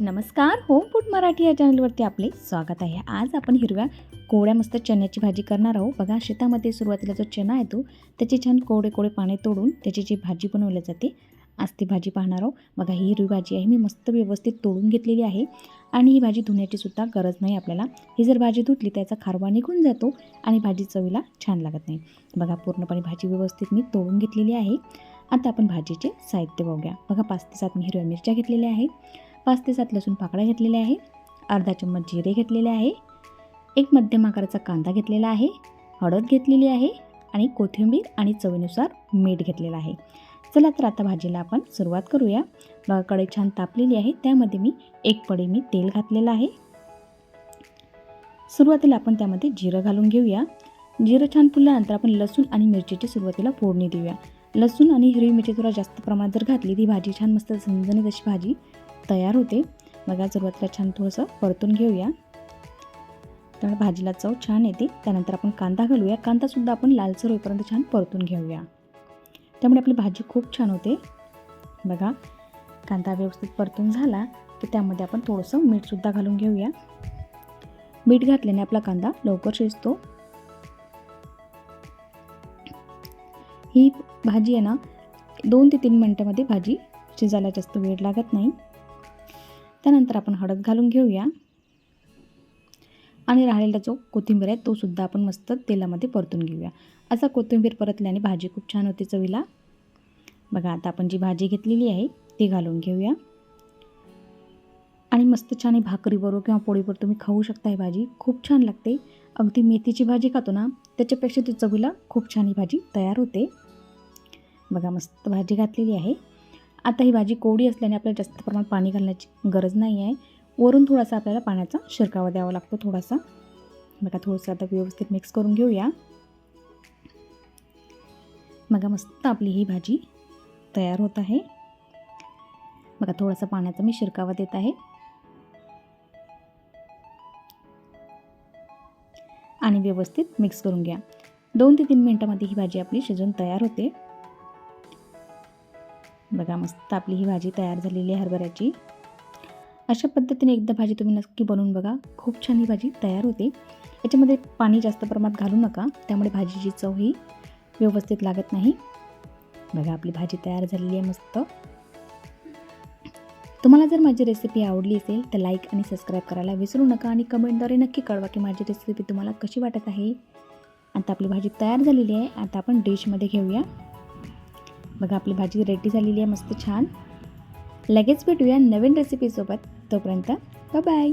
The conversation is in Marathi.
नमस्कार होम फूड मराठी या चॅनलवरती आपले स्वागत आहे. आज आपण हिरव्या कोवळ्या मस्त चण्याची भाजी करणार आहोत. बघा शेतामध्ये सुरुवातीला जो चणा येतो त्याचे छान कोवळे कोवळे पाने तोडून त्याची जी भाजी बनवली जाते आज ती भाजी पाहणार आहोत. बघा ही हिरवी भाजी आहे. मी मस्त व्यवस्थित तोडून घेतलेली आहे आणि ही भाजी धुण्याची सुद्धा गरज नाही आपल्याला. ही जर भाजी धुतली त्याचा खारवा निघून जातो आणि भाजी चवीला छान लागत नाही. बघा पूर्णपणे भाजी व्यवस्थित मी तोडून घेतलेली आहे. आता आपण भाजीचे साहित्य बघूया. बघा पाच ते सात मी हिरव्या मिरच्या घेतलेल्या आहेत. पाच ते सात लसूण पाकळ्या घेतलेल्या आहे. अर्धा चम्मच जिरे घेतलेले आहे. एक मध्यम आकाराचा कांदा घेतलेला आहे. हळद घेतलेली आहे आणि कोथिंबीर आणि चवीनुसार मीठ घेतलेलं आहे. चला तर आता भाजीला आपण सुरुवात करूया. बघा कढई छान तापलेली आहे. त्यामध्ये मी एक पडी मी तेल घातलेलं आहे. सुरुवातीला आपण त्यामध्ये जिरं घालून घेऊया. जिरं छान फुलल्यानंतर आपण लसूण आणि मिरचीची सुरुवातीला फोडणी देऊया. लसूण आणि हिरवी मिरची थोडा जास्त प्रमाणात जर घातली ती भाजी छान मस्त झणझणीत अशी भाजी तयार होते. बघा सुरुवातीला छान थोडंसं परतून घेऊया. तर भाजीला चव छान येते. त्यानंतर आपण कांदा घालूया. कांदासुद्धा आपण लालसर होईपर्यंत छान परतून घेऊया. त्यामुळे आपली भाजी खूप छान होते. बघा कांदा व्यवस्थित परतून झाला की त्यामध्ये आपण थोडंसं मीठसुद्धा घालून घेऊया. मीठ घातल्याने आपला कांदा लवकर शिजतो. ही भाजी आहे ना दोन ते तीन मिनटामध्ये भाजी शिजायला जास्त वेळ लागत नाही. त्यानंतर आपण हळद घालून घेऊया. आणि राहिलेला जो कोथिंबीर आहे तो सुद्धा आपण मस्त तेलामध्ये परतून घेऊया. असा कोथिंबीर परतल्याने भाजी खूप छान होते चवीला. बघा आता आपण जी भाजी घेतलेली आहे ती घालून घेऊया. आणि मस्त छान ही भाकरीबरोबर किंवा पोळीवर तुम्ही खाऊ शकता ही भाजी. खूप छान लागते. अगदी मेथीची भाजी खातो ना त्याच्यापेक्षा ती चवीला खूप छान ही भाजी तयार होते. बघा मस्त भाजी घातलेली आहे. आता ही भाजी कोवडी असल्याने आपल्याला जास्त प्रमाणात पाणी घालण्याची गरज नाही आहे. वरून थोडासा आपल्याला पाण्याचा शिरकावा द्यावा लागतो थोडासा. बघा थोडंसं आता व्यवस्थित मिक्स करून घेऊया. बघा मस्त आपली ही भाजी तयार होत आहे. बघा थोडासा पाण्याचा मी शिरकावा देत आहे. आणि व्यवस्थित मिक्स करून घ्या. दोन ते तीन मिनटामध्ये ही भाजी आपली शिजून तयार होते. बघा मस्त आपली ही भाजी तयार झालेली आहे हरभऱ्याची. अशा पद्धतीने एकदा भाजी तुम्ही नक्की बनवून बघा. खूप छान ही भाजी तयार होते. याच्यामध्ये पाणी जास्त प्रमाणात घालू नका. त्यामुळे भाजीची चव ही व्यवस्थित लागत नाही. बघा आपली भाजी तयार झालेली आहे मस्त. तुम्हाला जर माझी रेसिपी आवडली असेल तर लाईक आणि सबस्क्राईब करायला विसरू नका आणि कमेंटद्वारे नक्की कळवा की माझी रेसिपी तुम्हाला कशी वाटत आहे. आता आपली भाजी तयार झालेली आहे. आता आपण डिशमध्ये घेऊया. बघा आपली भाजी रेडी झालेली आहे मस्त छान. लगेच भेटूया नवीन रेसिपीसोबत तोपर्यंत बाय